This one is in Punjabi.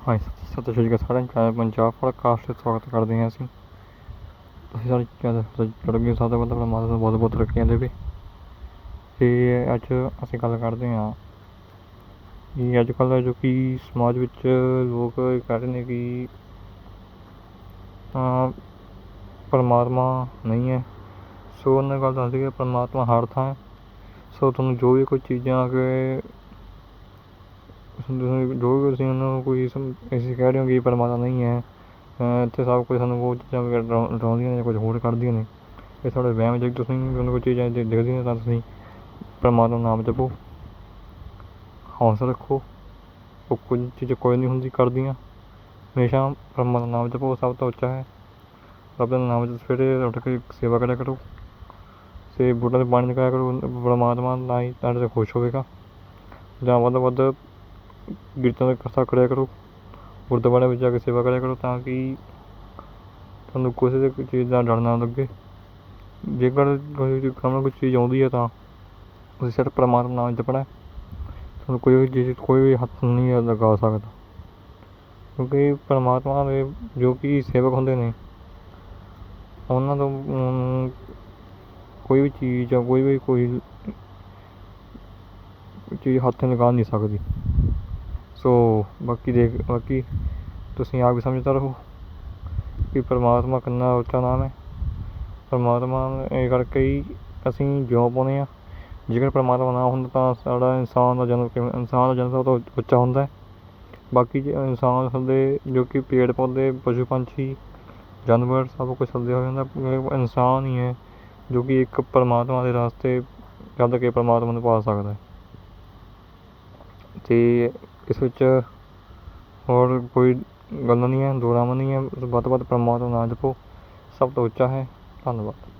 ਹਾਂ ਸਤਿ ਸ਼੍ਰੀ ਅਕਾਲ ਸਾਰਿਆਂ ਨੂੰ ਚੈਨਲ ਪੰਜਾਬ ਪੋਡਕਾਸਟ ਤੇ ਸਵਾਗਤ ਕਰਦੇ ਹਾਂ ਅਸੀਂ। ਤੁਸੀਂ ਸਾਡੀ ਚੈਨਲ ਜੁੜ ਗਏ ਸਭ ਤੋਂ ਪਹਿਲਾਂ ਪਰਮਾਤਮਾ ਨੂੰ ਬਹੁਤ ਬਹੁਤ ਤਰੱਕੀਆਂ ਦੇਵੇ ਤੇ ਅੱਜ ਅਸੀਂ ਗੱਲ ਕਰਦੇ ਹਾਂ ਕਿ ਅੱਜ ਕੱਲ੍ਹ ਜੋ ਕਿ ਸਮਾਜ ਵਿੱਚ ਲੋਕ ਕਹਿ ਰਹੇ ਨੇ ਕਿ ਪਰਮਾਤਮਾ ਨਹੀਂ ਹੈ। ਸੋ ਉਹਨਾਂ ਗੱਲ ਦੱਸਦੀ ਕਿ ਪਰਮਾਤਮਾ ਹਰ ਥਾਂ ਹੈ। ਸੋ ਤੁਹਾਨੂੰ ਜੋ ਵੀ ਕੋਈ ਚੀਜ਼ਾਂ ਕਿ ਤੁਸੀਂ ਜੋ ਵੀ ਤੁਸੀਂ ਉਹਨਾਂ ਨੂੰ ਕੋਈ ਸਮ- ਕਹਿ ਰਹੇ ਹੋ ਕਿ ਪਰਮਾਤਮਾ ਨਹੀਂ ਹੈ ਇੱਥੇ ਸਭ ਕੁਝ ਸਾਨੂੰ ਬਹੁਤ ਚੀਜ਼ਾਂ ਵਗੈਰਾ ਡਰਾਉ- ਡਰਾਉਂਦੀਆਂ ਨੇ ਜਾਂ ਕੁਝ ਹੋਰ ਕਰਦੀਆਂ ਨੇ। ਇਹ ਤੁਹਾਡੇ ਵਹਿਮ ਜੇ ਤੁਸੀਂ ਤੁਹਾਨੂੰ ਕੋਈ ਚੀਜ਼ਾਂ ਦੇ- ਦਿਖਦੀਆਂ ਨੇ ਤਾਂ ਤੁਸੀਂ ਪਰਮਾਤਮਾ ਦਾ ਨਾਮ ਜਪੋ। ਹੌਸਲਾ ਰੱਖੋ। ਉਹ ਕੁਝ ਚੀਜ਼ਾਂ ਕੋਈ ਨਹੀਂ ਹੁੰਦੀ ਕਰਦੀਆਂ। ਹਮੇਸ਼ਾ ਪਰਮਾਤਮਾ ਦਾ ਨਾਮ ਜਪੋ ਸਭ ਤੋਂ ਉੱਚਾ ਹੈ। ਰੱਬ ਦਾ ਨਾਮ ਜਪ ਸਵੇਰੇ ਉੱਠ ਕੇ ਸੇਵਾ ਕਰਿਆ ਕਰੋ। ਤੇ ਬੁੱਢਾ ਦੇ ਪਾਣੀ ਨਿਕਾਇਆ ਕਰੋ, ਪਰਮਾਤਮਾ ਨਾਲ ਹੀ ਤੁਹਾਡੇ ਤੇ ਖੁਸ਼ ਹੋਵੇਗਾ। ਜਾਂ ਵੱਧ ਤੋਂ ਵੱਧ ਕੀਰਤਨ ਦਾ ਇਕੱਠਾ ਕਰਿਆ ਕਰੋ, ਗੁਰਦੁਆਰਿਆਂ ਵਿੱਚ ਜਾ ਕੇ ਸੇਵਾ ਕਰਿਆ ਕਰੋ ਤਾਂ ਕਿ ਤੁਹਾਨੂੰ ਕਿਸੇ ਚੀਜ਼ ਦਾ ਡਰ ਨਾ ਲੱਗੇ। ਜੇਕਰ ਕੋਈ ਵੀ ਕੋਈ ਚੀਜ਼ ਆਉਂਦੀ ਹੈ ਤਾਂ ਤੁਸੀਂ ਸਿਰਫ ਪਰਮਾਤਮਾ ਨਾਲ ਜਪਣਾ ਤੁਹਾਨੂੰ ਕੋਈ ਵੀ ਚੀਜ਼, ਕੋਈ ਵੀ ਹੱਥ ਨਹੀਂ ਲਗਾ ਸਕਦਾ। ਕਿਉਂਕਿ ਪਰਮਾਤਮਾ ਦੇ ਜੋ ਕਿ ਸੇਵਕ ਹੁੰਦੇ ਨੇ, ਉਹਨਾਂ ਤੋਂ ਕੋਈ ਵੀ ਚੀਜ਼ ਜਾਂ ਕੋਈ ਵੀ ਕੋਈ ਚੀਜ਼ ਹੱਥ ਲਗਾ ਨਹੀਂ ਸਕਦੀ। ਸੋ ਬਾਕੀ ਦੇਖ, ਬਾਕੀ ਤੁਸੀਂ ਆਪ ਵੀ ਸਮਝਦਾ ਰਹੋ ਕਿ ਪਰਮਾਤਮਾ ਕਿੰਨਾ ਉੱਚਾ ਨਾਮ ਹੈ। ਪਰਮਾਤਮਾ ਇਹ ਕਰਕੇ ਹੀ ਅਸੀਂ ਜਿਉਂ ਪਾਉਂਦੇ ਹਾਂ। ਜੇਕਰ ਪਰਮਾਤਮਾ ਨਾ ਹੁੰਦਾ ਤਾਂ ਸਾਡਾ ਇਨਸਾਨ ਦਾ ਜਨਮ ਕਿਵੇਂ, ਇਨਸਾਨ ਦਾ ਜਨਮ ਸਭ ਤੋਂ ਉੱਚਾ ਹੁੰਦਾ ਹੈ। ਬਾਕੀ ਜੇ ਇਨਸਾਨ ਦੇ ਜੋ ਕਿ ਪੇੜ ਪੌਦੇ, ਪਸ਼ੂ ਪੰਛੀ, ਜਾਨਵਰ ਸਭ ਕੁਝ ਸੱਦੇ ਹੋ ਜਾਂਦਾ ਇਨਸਾਨ ਹੀ ਹੈ ਜੋ ਕਿ ਇੱਕ ਪਰਮਾਤਮਾ ਦੇ ਰਸਤੇ ਚੱਲ ਕੇ ਪਰਮਾਤਮਾ ਨੂੰ ਪਾ ਸਕਦਾ ਹੈ। ਤੇ ਇਸ ਵਿੱਚ ਹੋਰ ਕੋਈ ਗੱਲ ਨਹੀਂ ਹੈ ਦੋਰਾਵਾਂ ਨਹੀਂ ਹੈ ਵੱਧ ਤੋਂ ਵੱਧ ਪਰਮਾਤਮਾ ਦਾ ਨਾਮ ਜਪੋ। ਸਭ ਤੋਂ ਉੱਚਾ ਹੈ। ਧੰਨਵਾਦ।